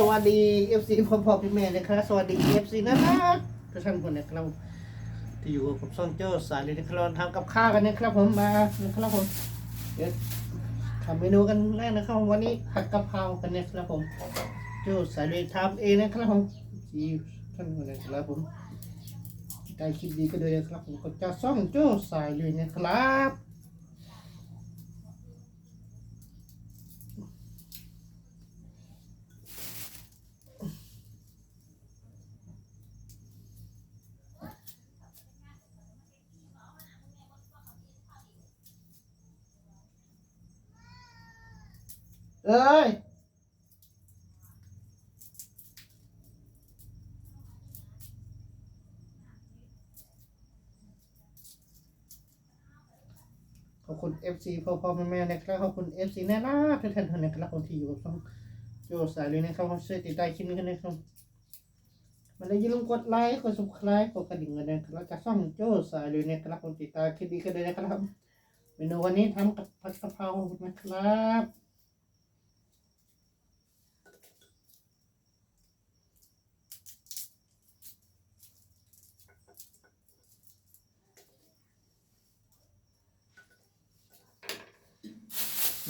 สวัสดีเอฟซีพ่อพ่อพี่แม่นะครับ สวัสดีเอฟซีนะครับทุกท่านคนนะครับที่อยู่กับซ่อนเจ้าสายเลยนะครับทำกับข้าวกันนะครับ ผมมานะครับผมเดี๋ยวทำเมนูกันแรกนะครับวันนี้ผัดกะเพรากันนะครับผมเจ้าสายเลยทำเองนะครับผมที่ท่านคนนะครับผมได้คลิปดีก็เลยนะครับผมก็จะซ่องเจ้าสายเลยนะครับ เอ้ยขอบคุณ FC พ่อพ่อแม่แม่นะครับขอบคุณ FC แน่นะทุกท่านทุกท่านะครับคนที่อยู่กับช่องโจสายเลยนะครับผมช่วยติดตามคลิปนี้กันนะครับมันเลยอย่าลืมกดไลค์กด subscribe กดกระดิ่งกันนะครับจะช่องโจสายเลยนะครับผมติดตามคลิปนี้กันเลยนะครับเมนูวันนี้ทำกับผัดกะเพรานะครับ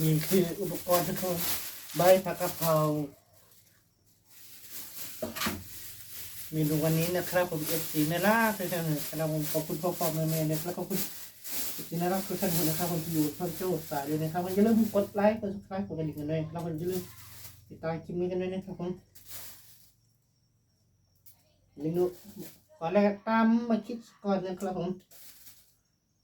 มีคืออุปกรณ์ทุกคนใบผักกะเพราเมนูวันนี้นะครับ ผมเอฟซีนาราทุกท่านนะครับผมขอบคุณพ่อพ่อแม่แม่นะครับขอบคุณเอฟซีนาราทุกท่านนะครับผมที่อยู่ช่องโจ้สายเลยนะครับมันอย่าลืมกดไลค์กดซับสไครต์กดกระดิ่งกันด้วยแล้วมันอย่าลืมติดตามคลิปนี้กันด้วยนะครับผมเมนูก่อแรกตามมาคิดก่อนนะครับผม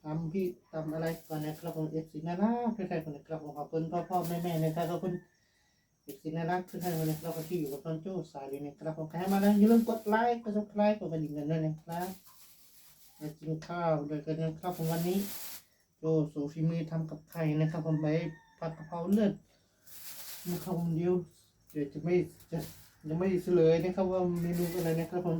ทำพี่ทำอะไรก่อนนะครับผมเอฟซีนารักทุกท่านคนะครับผมขอบคุณพ่อพ่อแม่แม่นะครับขอบคุณเอฟซีนารักทุกท่านคนะครับที่อยู่กับตอนโจ้สายเลยนะครับผมใครมาแล้วอย่าลืมกดไลค์กดซับสไครต์กดกระดิ่งกันด้วยนะครับมากินข้าวโดยกันนะครับผมวันนี้โจสูฝีมือทำกับไข่นะครับ ผมไปผัดกะเพราเลือดนะครับผมเดียวเดี๋ยวจะไม่จะยังไม่เฉลยนะครับว่าเมนูอะไรนะครับผม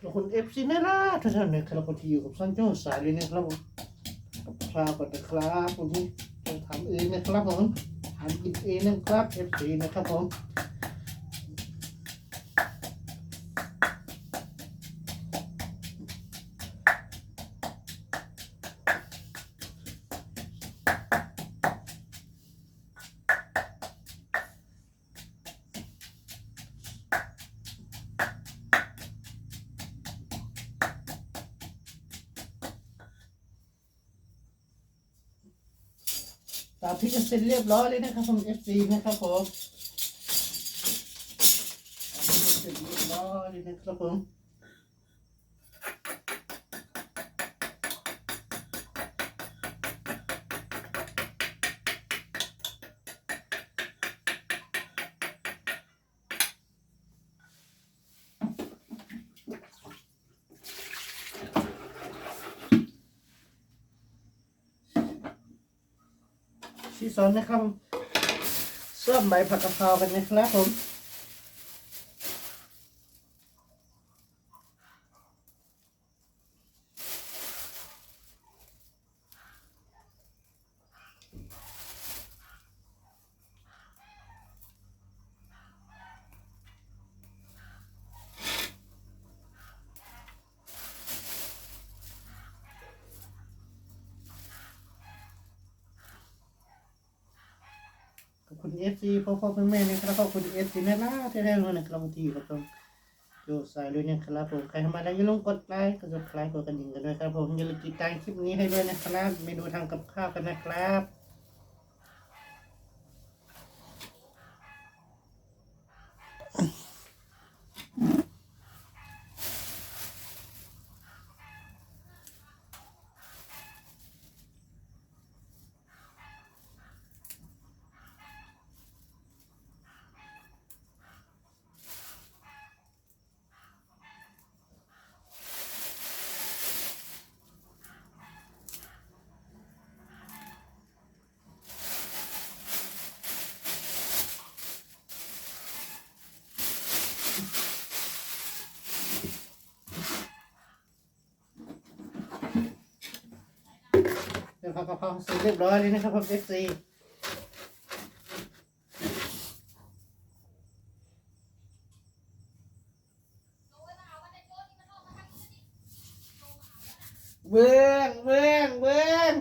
แล้วคุณเอฟซีนะล่ะท่านๆนะครับคนที่อยู่กับซันโจ้สายเลยนะครับผมกับข้าวก่อนนะครับผมที่จะทำเองนะครับผมทำกินเองนะครับเอฟซีนะครับผม ตามที่จะเสร็จเรียบร้อยเลยนะครับผมเอฟซีนะครับผมเสร็จเรียบร้อยเลยนะครับผม ที่สอนนะครับเสื้อมใบผักกะเพรากันนะครับผม เอฟซีพ่อพ่อแม่แม่นะครับขอบคุณเอฟซีแม่ล่าที่ได้รู้นะครับที่อยู่กับตรงโยสายด้วยนะครับผมใครทำมาแล้วอย่าลืมกดไลค์กดซับสไครต์กดกระดิ่งกันด้วยครับผมอย่าลืมติดตามคลิปนี้ให้ด้วยนะครับเมนูทำกับข้าวกันนะครับ ผักกะเพราเสร็จเรียบร้อยเลยนะครับผมเอฟซีเบื้องเบื้องเบื้อง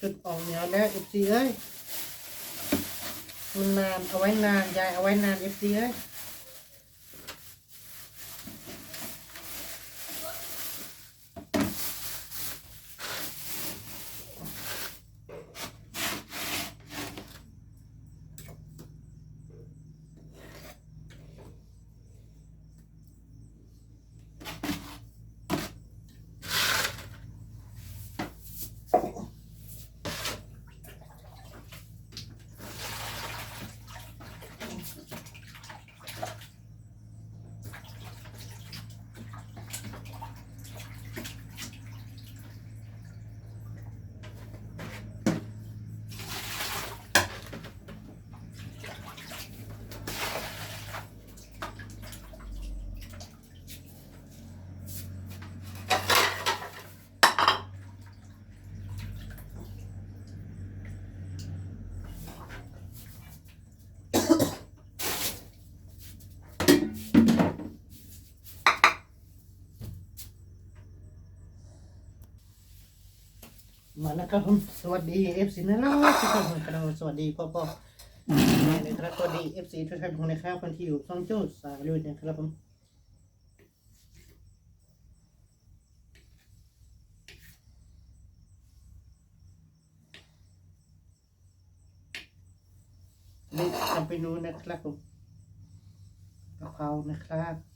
จุดออกเหนียวแล้วเอฟซีเอ้ยมันนานเอาไว้นานยายเอาไว้นานเอฟซีเอ้ย มาแล้วครับผมสวัสดีเอฟซีนะล่ะทุกท่านครับสวัสดีพ่อพ่อแม่นะครับสวัสดีเอฟซีทุกท่านของนะครับคนที่อยู่ช่องโจ้สายลุยนะครับผมนี่ทำไปนูนะครับผมกะเพรานะครับ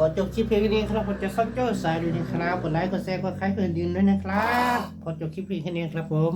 ขอจบคลิปเพียงแค่นี้ครับผมจะซ่อนโจ้าสายดูนะครับกดไลค์กดแชร์กดไลค์กดยืนด้วยนะครับ ขอจบคลิปเพียงแค่นี้ครับผม